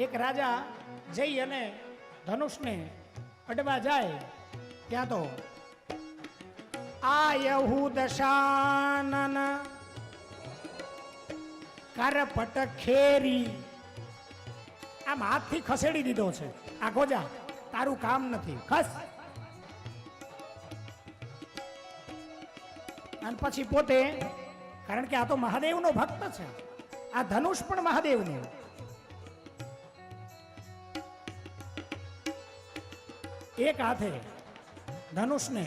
એક રાજા જઈ અને ધનુષને અડવા જાય ત્યાં તો, આયહુ દશાનન, કરપટ ખેરી. આમ હાથથી ખસેડી દીધો છે. આ ગોજા, તારું કામ નથી, ખસ. અને પછી પોતે, કારણ કે આ તો મહાદેવનો ભક્ત છે, આ ધનુષ પણ મહાદેવનું એક હાથે ધનુષને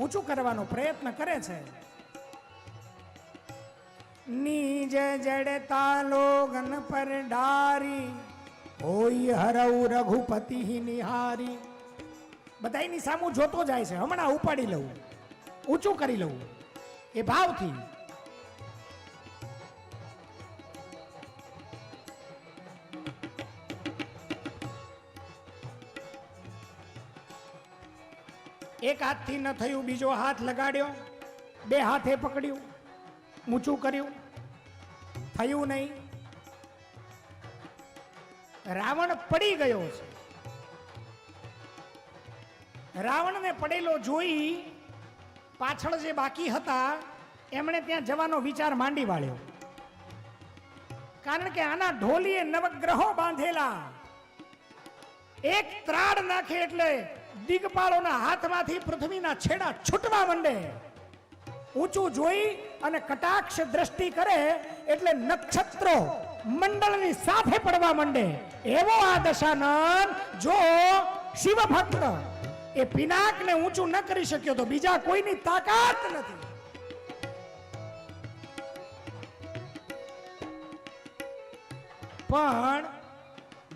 ઊંચું કરવાનો પ્રયત્ન કરે છે. નીજ જડતા લોગન પર ડારી, હોય હરવ રઘુપતિ નિહારી. બધાયની સામું જોતો જાય છે. હમણાં ઉપાડી લઉં, ઊંચું કરી લઉં. એ ભાવથી એક હાથથી ન થયું, બીજો હાથ લગાડ્યો, બે હાથે પકડ્યું, ઊંચું કર્યું. થયું નહીં. રાવણ પડી ગયો છે. રાવણને પડેલો જોઈ પાછળ જે બાકી હતા, એમણે ત્યાં જવાનો વિચાર માંડી વાળ્યો. કારણ કે આના ઢોલીએ નવગ્રહો બાંધેલા. એક ત્રાડ નાખે એટલે દિગપાળોના હાથમાંથી પૃથ્વીના છેડા છૂટવા માંડે. ઊંચું જોઈ અને કટાક્ષ દ્રષ્ટિ કરે એટલે નક્ષત્રો મંડળની સાથે પડવા માંડે. એવો આ દશાનંદ જો શિવ ભક્ત એ પિનાકને ઊંચું ન કરી શક્યો તો બીજા કોઈની તાકાત નથી. પણ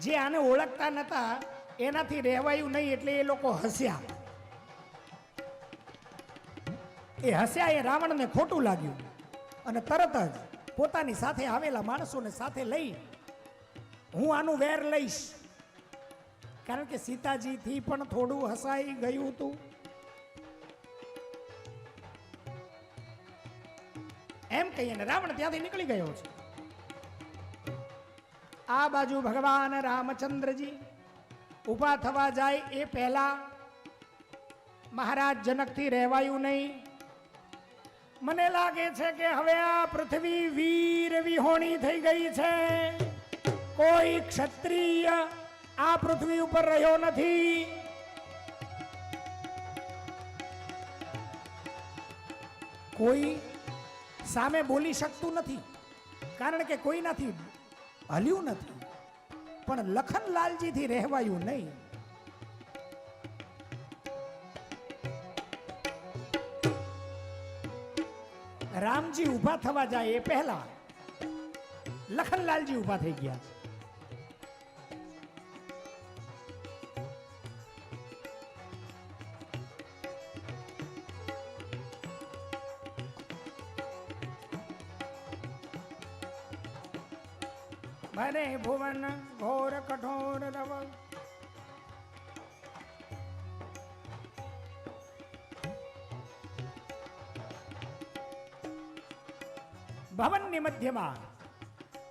જે આને ઓળખતા નતા એનાથી રહેવાયું નહીં એટલે એ લોકો હસ્યા. એ હસ્યા એ રાવણને ખોટું લાગ્યું અને તરત જ પોતાની સાથે આવેલા માણસોને સાથે લઈ હું આનું વેર લઈશ. કારણ કે સીતાજીથી પણ થોડું હસાઈ ગયું હતું એમ કહીએ ને રાવણ ત્યાંથી નીકળી ગયો છે. આ બાજુ ભગવાન રામચંદ્રજી ઊભા થવા જાય એ પહેલા મહારાજ જનકથી રહેવાયું નહીં. મને લાગે છે કે હવે આ પૃથ્વી વીર વિહોણી થઈ ગઈ છે. કોઈ ક્ષત્રિય આ પૃથ્વી ઉપર રહ્યો નથી. કોઈ સામે બોલી શકતું નથી. કારણ કે કોઈનાથી હલ્યું નથી. પણ લખનલાલજીથી રહેવાયું નહીં. રામજી ઊભા થવા જાય એ પહેલા. લખનલાલજી ઊભા થઈ ગયા છે. મને ભુવન ઘોર કઠોર રવ ભવનની મધ્યમાં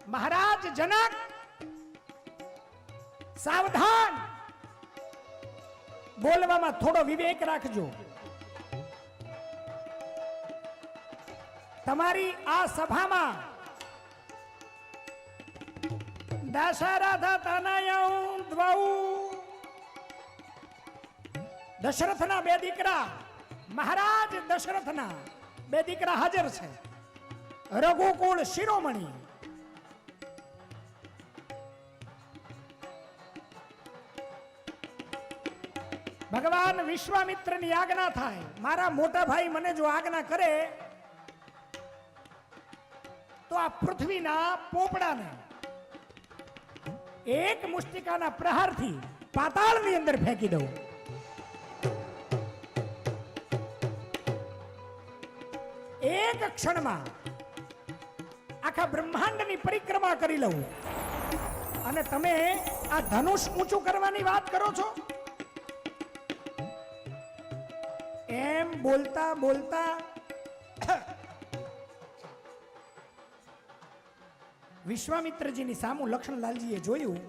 મહારાજ જનક, સાવધાન. બોલવામાં થોડો વિવેક રાખજો. તમારી આ સભામાં દશરથ તનયૌ દ્વાઉ દશરથના બે દીકરા. મહારાજ દશરથના બે દીકરા હાજર છે. રઘુકુળ શિરોમણી. ભગવાન વિશ્વામિત્રની આજ્ઞા થાય. મારા મોટા ભાઈ મને જો આજ્ઞા કરે, તો આ પૃથ્વીના પોપડાને એક મુષ્ટિકાના પ્રહારથી પાતાળની અંદર ફેંકી દઉં. એક ક્ષણમાં આખા બ્રહ્માંડની પરિક્રમા કરી લઉં. અને તમે આ ધનુષ ઊંચું કરવાની વાત કરો છો? એમ બોલતા બોલતા વિશ્વામિત્રજીની સામું લક્ષ્મણલાલજીએ જોયું.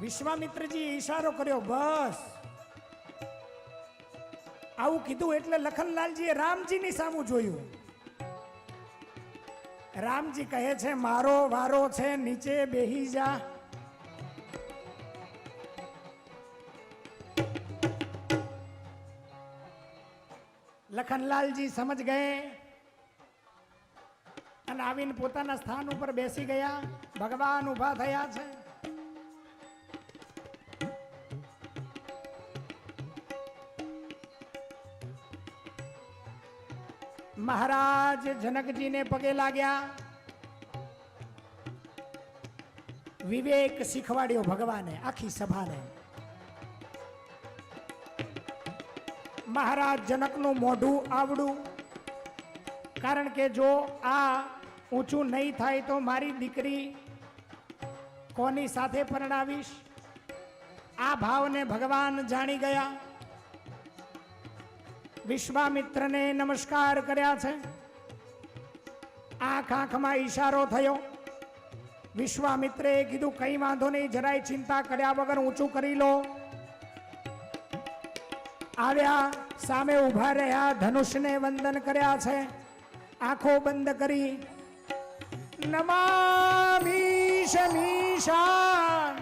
વિશ્વામિત્રજીએ ઈશારો કર્યો, બસ. આવું કીધું એટલે લખનલાલજીએ રામજીની સામું જોયું. રામજી કહે છે, મારો વારો છે, નીચે બેહી જા. લખનલાલજી સમજ ગયે. અને આવીને પોતાના સ્થાન ઉપર બેસી ગયા. ભગવાન ઊભા થયા છે. મહારાજ જનકજીને પગે લાગ્યા. વિવેક શીખવાડ્યો ભગવાને, આખી સભાને. મહારાજ જનકનું મોઢું આવડું. કારણ કે જો આ ઊંચું નહીં થાય તો મારી દીકરી કોની સાથે પરણાવીશ? આ ભાવને ભગવાન જાણી ગયા. વિશ્વામિત્રને નમસ્કાર કર્યા છે. આંખ આંખમાં ઈશારો થયો. વિશ્વામિત્રે કીધું, કઈ વાંધો નહીં, જરાય ચિંતા કર્યા વગર ઊંચું કરી લો. આવ્યા, સામે ઊભા રહ્યા, ધનુષને વંદન કર્યા છે. આંખો બંધ કરી નમામી શમીશાન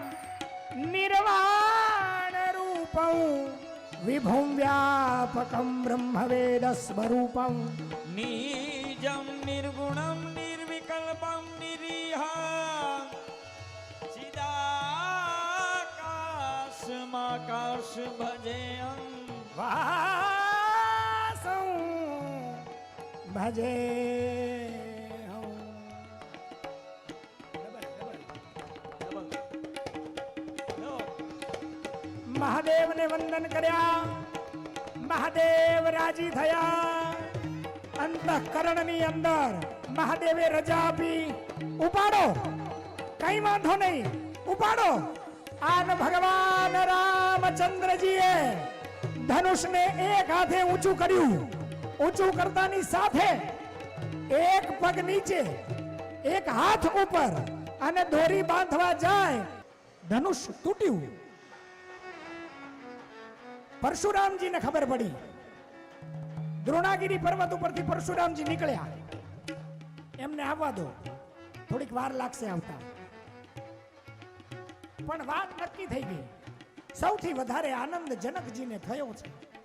નિર્વાણ રૂપં વિભું વ્યાપકમ બ્રહ્મવેદ સ્વરૂપમ નિજમ નિર્ગુણમ નિર્વિકલ્પમ નિરીહા ચિદાકાશમાકાશ ભજેયમ વાસં ભજે મહાદેવને વંદન કર્યા. મહાદેવ રાજી થયા. અંતઃકરણની અંદર મહાદેવે રજા આપી. ઉપાડો. કઈ વાંધો નહીં. ઉપાડો. આન ભગવાન રામચંદ્રજીએ ધનુષને એક હાથે ઊંચું કર્યું. ઊંચું કરતાની સાથે એક પગ નીચે, એક હાથ ઉપર અને દોરી બાંધવા જાય. ધનુષ તૂટ્યું. પરશુરામજીને ખબર પડી. દ્રોણાગીરી પર્વત ઉપરથી પરશુરામજી નીકળ્યા. એમને આવવા દો. થોડીક વાર લાગશે આવતા. પણ વાત નક્કી થઈ ગઈ. સૌથી વધારે આનંદ જનકજીને થયો છે.